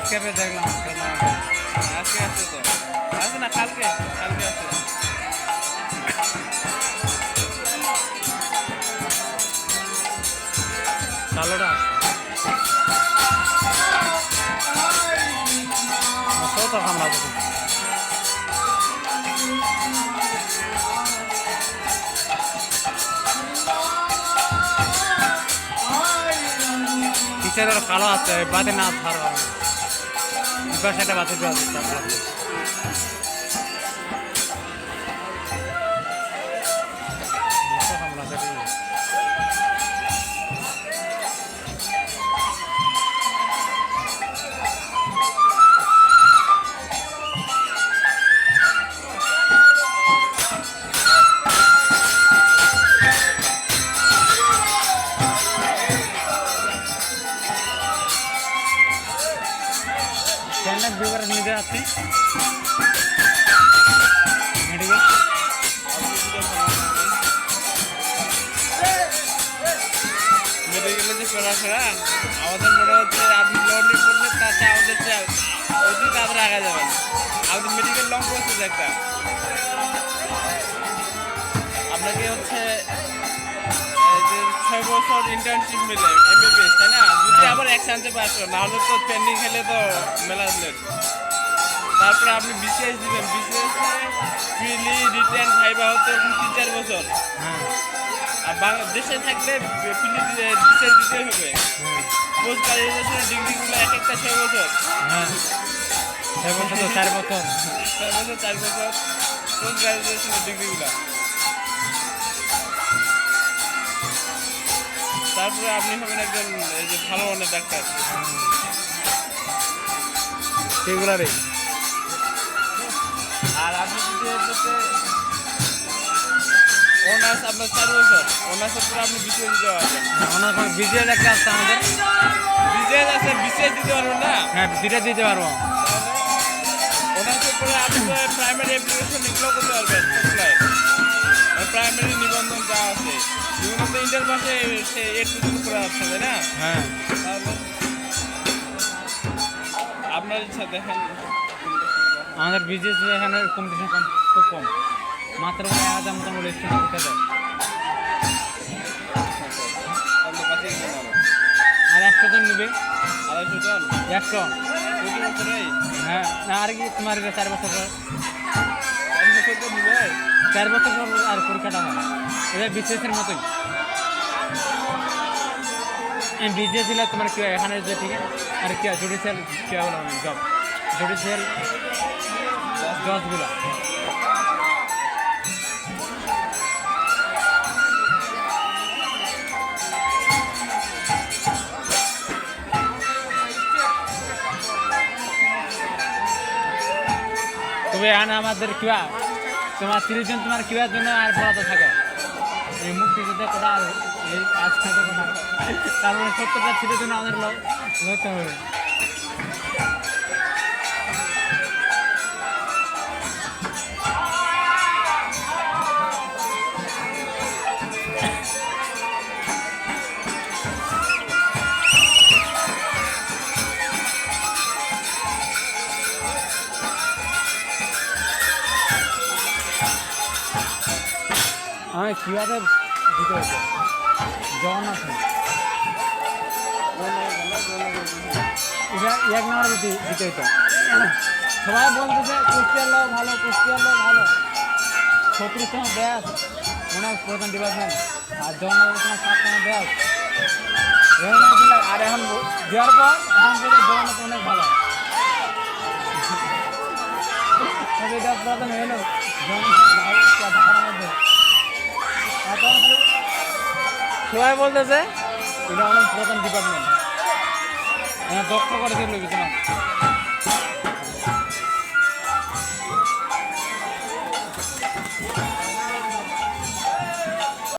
পেয়ে দেখলাম আজকে আছে তো। আছে না, কালকে কালকে আছে। কালোটা তো ওর কালো আছে? বাদে না থার এবার সেটা বাদে বিভার নিজে আছে মেডিকেলে যে চলাফেরা আমাদের মনে হচ্ছে আপনি লোন নিয়ে পড়লে তার চেয়ে আমাদের অতি তাড়াতাড়ি আগা যাবেন আমাদের মেডিকেল লং প্রসেস একটা। আপনাকে হচ্ছে ছয় বছর ইন্টার্নশিপ মিলে যদি আবার এক চান্সে পাস করেন নাহলে তো পেন্ডিং খেলে তো মেলা লেট তারপরে আপনি বিসিএস দিবেন। বিসিএস ফ্রিলি রিটার্ন ভাইবা হতে এখন তিন চার বছর। হ্যাঁ। আর বাংলাদেশে থাকলে ফ্রিলি বিসিএস দিতে হবে। পোস্ট গ্রাজুয়েশনের ডিগ্রিগুলো এক একটা ছয় বছর। হ্যাঁ। ছয় বছর চার বছর। ছয় বছর চার বছর। পোস্ট গ্রাজুয়েশনের ডিগ্রিগুলো। তারপরে আপনি হবেন একজন এই যে ভালো মানের ডাক্তার। সেগুলো আর আপনি যদি হচ্ছে অনার্স আপনার চার বছর অনার্সের পরে আপনি বিসিএস দিতে পারবেন। ওনার কোনো বিজিএস একটা আছে আমাদের। বিসিএস আছে বিসিএস দিতে পারবেন না? হ্যাঁ দুইটা দিতে পারব। অনার্সের পরে আপনি প্রাইমারি অ্যাপ্লিকেশন এগুলো করতে পারবেন প্রাইমারি নিবন্ধন যা আছে বিভিন্ন তো ইন্টার পাশে সে এ টু টু করা যাচ্ছে তাই না? হ্যাঁ। আপনার ইচ্ছা দেখেন। আমাদের বিজিএস এখানে কম্পিটিশন কম খুব কম। মাত্র হাজার মতন বলে স্টুডেন্ট করতে দেয় আর একশো জন নেবে। আড়াইশো জন? একশো। হ্যাঁ আর কি তোমার চার বছর চার বছর পর আর পরীক্ষাটা হয় এটা বিসিএসের মতোই। বিজিএস দিলে তোমার কি এখানে যে ঠিক আর কি জুডিশিয়াল কি বলো জব জুডিশিয়াল জজগুলো তবে এখানে আমাদের কিবা তোমার তিরিশ জন তোমার কিবার জন্য আর পড়াতে থাকে? এই মুক্তিযুদ্ধে কথা আর এই আজকে কথা কারণ সত্যটা সত্তরটা ছিল জন্য আমাদের লোক হবে। আমি কীভাবে হতো জগন্নাথ এটা এক নম্বর দিতে দিতে হতো সবাই বলতেছে, কুষ্টিয়ার লোক ভালো, কুষ্টিয়ার লোক ভালো। ছত্রিশ তোমার ব্যাস। মনে হয় প্রধান ডিপার্টমেন্ট আর জগন্নাথ তোমার সাত তোমার ব্যাস আর এখন দেওয়ার পর, এখন থেকে জগন্নাথ অনেক ভালো। এটা প্রথম এলো জগন্নাথ সবাই বলতেছে? এটা অনেক পুরাতন ডিপার্টমেন্ট দক্ষ করে দিল কিছু না